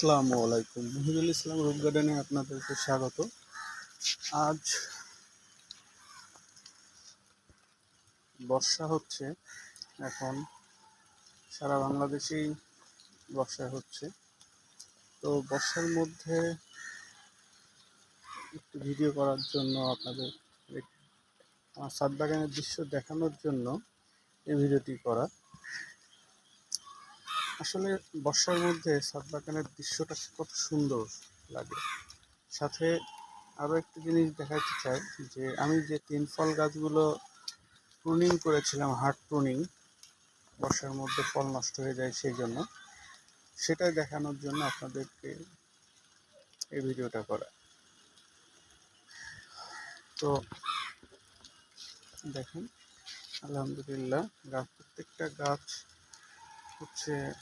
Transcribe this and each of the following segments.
আসসালামু আলাইকুম। মুহিদুল ইসলাম রূপ গার্ডেনে আপনাদেরকে স্বাগত। আজ বর্ষা হচ্ছে, এখন সারা বাংলাদেশেই বর্ষা হচ্ছে। তো বর্ষার মধ্যে একটু ভিডিও করার জন্য আপনাদের আমার সাত বাগানের দৃশ্য দেখানোর জন্য এই ভিডিওটি করা। আসলে বর্ষার মধ্যে সাত বাগানের দৃশ্যটা কত সুন্দর লাগে। সাথে আরও একটি জিনিস দেখাতে চাই, যে আমি যে তিন ফল গাছগুলো প্রুনিং করেছিলাম হার্ড প্রুনিং, বর্ষার মধ্যে ফল নষ্ট হয়ে যায় সেই জন্য, সেটাই দেখানোর জন্য আপনাদেরকে এই ভিডিওটা করা। তো দেখেন, আলহামদুলিল্লাহ, গাছ, প্রত্যেকটা গাছ হচ্ছে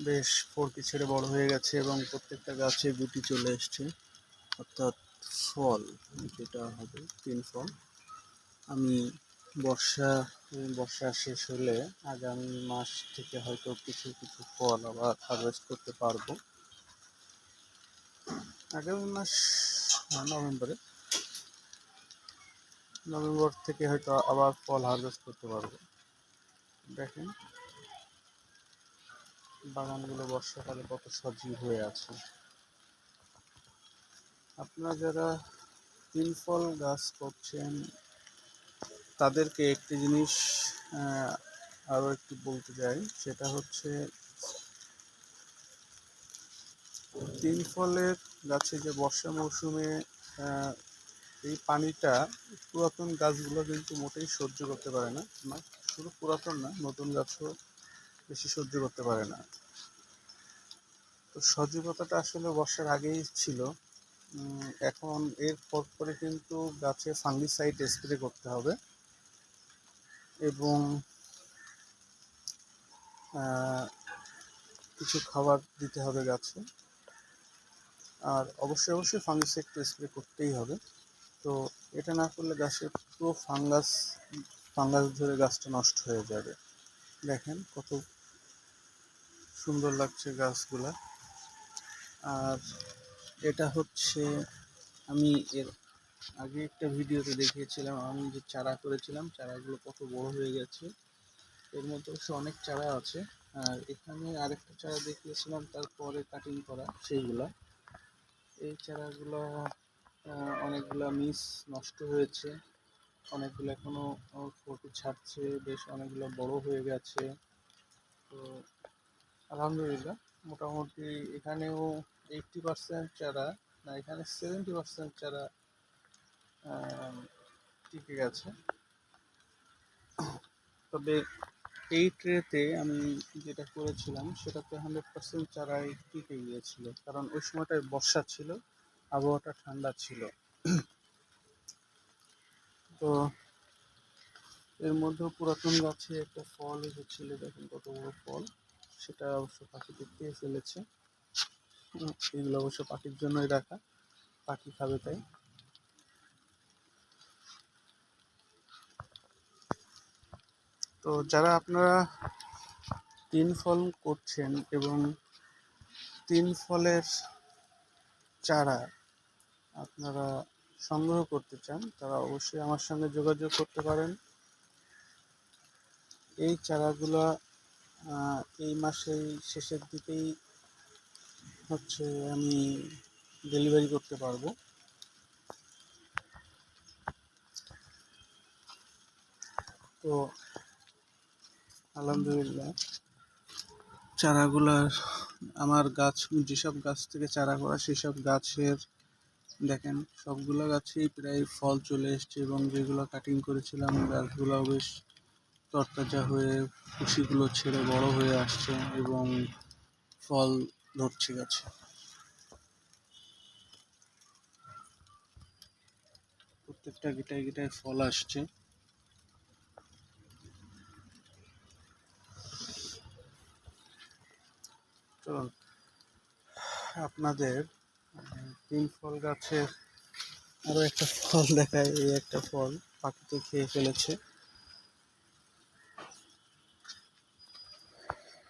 বেশ ফোরকি ছেড়ে বড় হয়ে গেছে এবং প্রত্যেকটা গাছে গুটি চলে এসছে। অর্থাৎ ফল, যেটা হবে তিন ফল। আমি বর্ষা বর্ষা শেষ হলে আগামী মাস থেকে হয়তো কিছু কিছু ফল আবার হারভেস্ট করতে পারব। আগামী মাস নভেম্বরে। নভেম্বর থেকে হয়তো আবার ফল হারভেস্ট করতে পারব। দেখেন। বাগানগুলো বর্ষাকালে কত সজীব হয়ে আছে। আপনারা যারা তিন ফল গাছ করছেন তাদেরকে একটি জিনিস আহ, আরও একটু বলতে চাই সেটা হচ্ছে তিন ফলের গাছে যে বর্ষা মৌসুমে এই পানিটা পুরাতন গাছগুলো কিন্তু মোটেই সহ্য করতে পারে না। শুধু পুরাতন না, নতুন গাছও বেশি সহ্য করতে পারে না। তো সজীবতাটা আসলে বর্ষার আগেই ছিল। এখন এর পর কিন্তু গাছে ফাঙ্গিসাইড স্প্রে করতে হবে। এবং কিছু খাবার দিতে হবে গাছে। আর অবশ্যই অবশ্যই ফাঙ্গিসাইড স্প্রে করতেই হবে। তো এটা না করলে গাছের পুরো ফাঙ্গাস ফাঙ্গাস ধরে গাছটা নষ্ট হয়ে যাবে। দেখেন কত সুন্দর লাগছে গাছগুলা। আর এটা হচ্ছে, আমি এর আগে একটা ভিডিওতে দেখিয়েছিলাম, আমি যে চারা করেছিলাম, চারাগুলো কত বড় হয়ে গেছে। এর মধ্যে অবশ্য অনেক চারা আছে। আর এখানে আরেকটা চারা দেখিয়েছিলাম তারপরে কাটিং করা, সেইগুলা। এই চারাগুলো অনেকগুলা মিস নষ্ট হয়েছে। অনেকগুলো এখনও ফটো ছাড়ছে, বেশ অনেকগুলো বড় হয়ে গেছে। তো, আলহামদুলিল্লাহ, মোটামুটি এখানেও এইটটি পার্সেন্ট চারা না, এখানে সেভেন্টি পার্সেন্ট চারা টিকে গেছে। তবে এই ট্রেতে আমি যেটা করেছিলাম, সেটাতে হান্ড্রেড পার্সেন্ট চারাই টিকে গিয়েছিল, কারণ ওই সময়টায় বর্ষা ছিল, আবহাওয়াটা ঠান্ডা ছিল। তো এর মধ্যেও পুরাতন গাছে একটা ফল এসেছিল, দেখেন কত বড় ফল। সেটা অবশ্য পাখি দেখতে ফেলেছে। এগুলো অবশ্য পাখির জন্যই রাখা, পাখি খাবে তাই। তো যারা আপনারা তিন ফল করছেন এবং তিন ফলের চারা আপনারা সংগ্রহ করতে চান, তারা অবশ্যই আমার সঙ্গে যোগাযোগ করতে পারেন। এই চারাগুলো এই মাসের শেষের দিকেই হচ্ছে আমি ডেলিভারি করতে পারব। তো, আলহামদুলিল্লাহ। চারাগুলার, আমার গাছ, যেসব গাছ থেকে চারা করা, সেসব গাছের দেখেন, সবগুলো গাছেই প্রায় ফল চলে এসছে এবং যেগুলো কাটিং করেছিলাম গাছগুলো বেশ তরতাজা হয়ে কুশিগুলো ছেড়ে বড় হয়ে আসছে এবং ফল ধরছে গাছে। প্রত্যেকটা গিটায় গিটায় ফল আসছে। চলুন আপনাদের তিন ফল গাছের আরও একটা ফল দেখায়, এই একটা ফল পাখিতে খেয়ে ফেলেছে।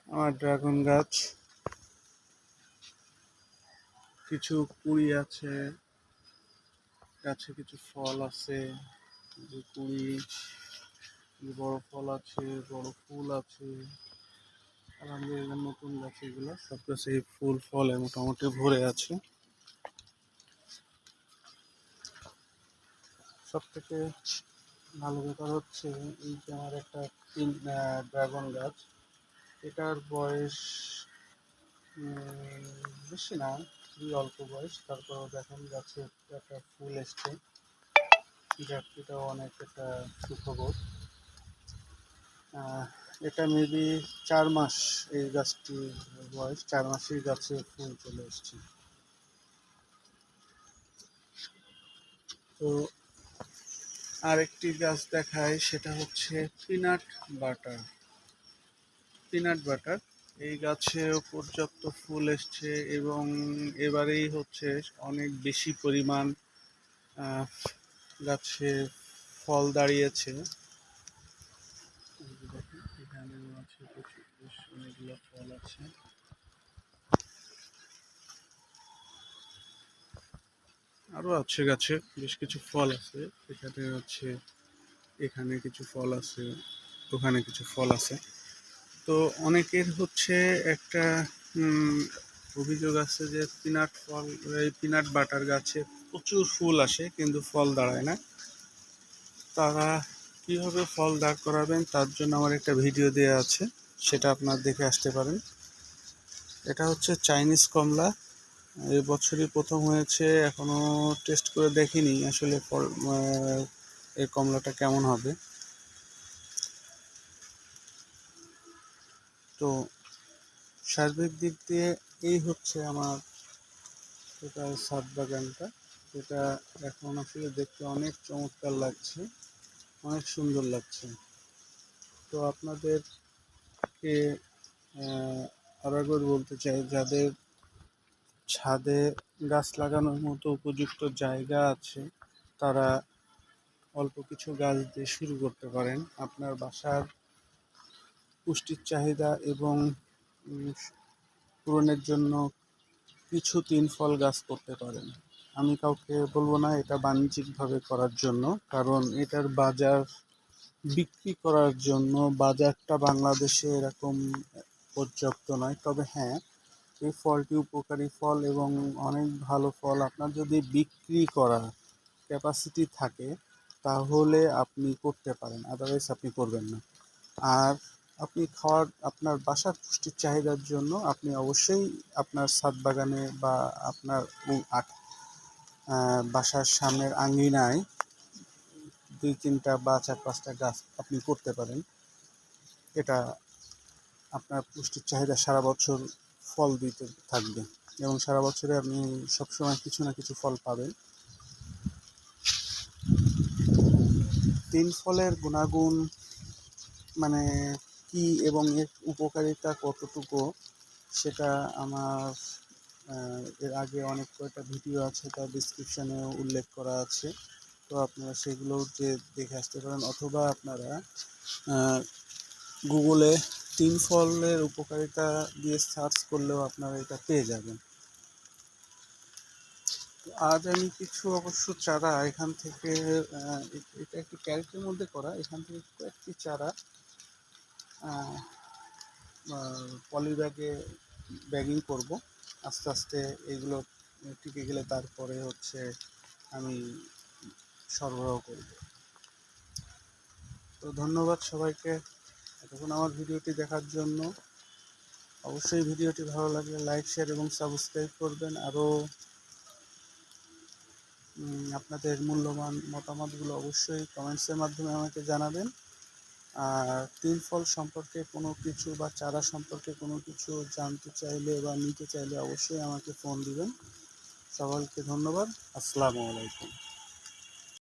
আমার ড্রাগন গাছ। কিছু কুড়ি আছে, গাছে কিছু ফল আছে যে কুড়ি বড় ফল আছে, বড় ফুল আছে। আলহামদুলিল্লাহ নতুন গাছ এগুলো সব গাছে ফুল ফলে মোটামুটি ভরে আছে। সব থেকে ভালো ব্যাপার হচ্ছে এই যে আমার একটা ড্রাগন গাছ, এটার বয়স বেশি না, খুবই অল্প বয়স তারপর দেখেন গাছে একটা ফুল এসছে এটাও অনেক একটা সুখবর। এটা মেবি চার মাস এই গাছটি বয়স, চার মাসের গাছে ফুল চলে এসছে। তো আরেকটি গাছ দেখায়, সেটা হচ্ছে পিনাট বাটার। পিনাট বাটার, এই গাছেও পর্যাপ্ত ফুল এসছে এবং এবারেই হচ্ছে অনেক বেশি পরিমাণ গাছে ফল দাঁড়িয়েছে। এখানেও আছে অনেকগুলো ফল আছে। আরও আছে গাছে, বেশ কিছু ফল আছে। এখানে হচ্ছে এখানে কিছু ফল আছে, ওখানে কিছু ফল আছে। তো অনেকের হচ্ছে একটা অভিযোগ আছে যে পিনাট ফল, এই পিনাট বাটার গাছে প্রচুর ফুল আসে, কিন্তু ফল দাঁড়ায় না। তারা কীভাবে ফল দাঁড় করাবেন, তার জন্য আমার একটা ভিডিও দেওয়া আছে, সেটা আপনার দেখে আসতে পারেন। এটা হচ্ছে চাইনিজ কমলা। এই বছরই প্রথম হয়েছে এখনও টেস্ট করে দেখিনি আসলে ফল এই কমলাটা কেমন হবে। তো সার্বিক দিক দিয়ে এই হচ্ছে আমার টোটাল ছাদ বাগানটা যেটা এখন আসলে দেখতে অনেক চমৎকার লাগছে অনেক সুন্দর লাগছে। তো আপনাদেরকে আহ, আরও একবার বলতে চাই যাদের ছাদে গাছ লাগানোর মতো উপযুক্ত জায়গা আছে, তারা অল্প কিছু গাছ দিয়ে শুরু করতে পারেন। আপনার বাসার পুষ্টির চাহিদা এবং পূরণের জন্য কিছু তিন ফল গাছ করতে পারেন। আমি কাউকে বলব না এটা বাণিজ্যিকভাবে করার জন্য, কারণ এটার বাজার বিক্রি করার জন্য বাজারটা বাংলাদেশে এরকম পর্যাপ্ত নয়। তবে হ্যাঁ এই ফলটি উপকারী ফল এবং অনেক ভালো ফল। আপনার যদি বিক্রি করার ক্যাপাসিটি থাকে, তাহলে আপনি করতে পারেন আদারওয়াইজ আপনি করবেন না। আর আপনি খাওয়ার, আপনার বাসার পুষ্টির চাহিদার জন্য আপনি অবশ্যই আপনার ছাদ বাগানে বা আপনার বাসার সামনের আঙ্গিনায় দুই তিনটা বা চার পাঁচটা গাছ আপনি করতে পারেন। এটা আপনার পুষ্টির চাহিদা সারা বছর ফল দিতে থাকবে। এবং সারা বছরে আপনি সবসময় কিছু না কিছু ফল পাবেন। তিন ফলের গুণাগুণ মানে কি এবং এর উপকারিতা কতটুকু, সেটা আমার এর আগে অনেক কয়েকটা ভিডিও আছে তার ডিসক্রিপশানে উল্লেখ করা আছে। তো আপনারা সেগুলো যে দেখে আসতে পারেন, অথবা আপনারা গুগলে তিন ফলের উপকারিতা দিয়ে সার্চ করলেও আপনারা এটা পেয়ে যাবেন। আজ আমি কিছু অবশ্য চারা এখান থেকে এটা একটু ক্যারেটের মধ্যে করা। এখান থেকে কয়েকটি চারা পলি ব্যাগে ব্যাগিং করব। আস্তে আস্তে এগুলো টিকে গেলে তারপরে হচ্ছে আমি সরবরাহ করব। তো ধন্যবাদ সবাইকে। এতক্ষণ আমার ভিডিওটি দেখার জন্য অবশ্যই ভিডিওটি ভালো লাগলে লাইক শেয়ার এবং সাবস্ক্রাইব করবেন। আরও আপনাদের মূল্যবান মতামতগুলো অবশ্যই কমেন্টসের মাধ্যমে আমাকে জানাবেন। আর তিন ফল সম্পর্কে কোনো কিছু বা চারা সম্পর্কে কোনো কিছু জানতে চাইলে বা নিতে চাইলে অবশ্যই আমাকে ফোন দিবেন। সবাইকে ধন্যবাদ। আসসালামু আলাইকুম।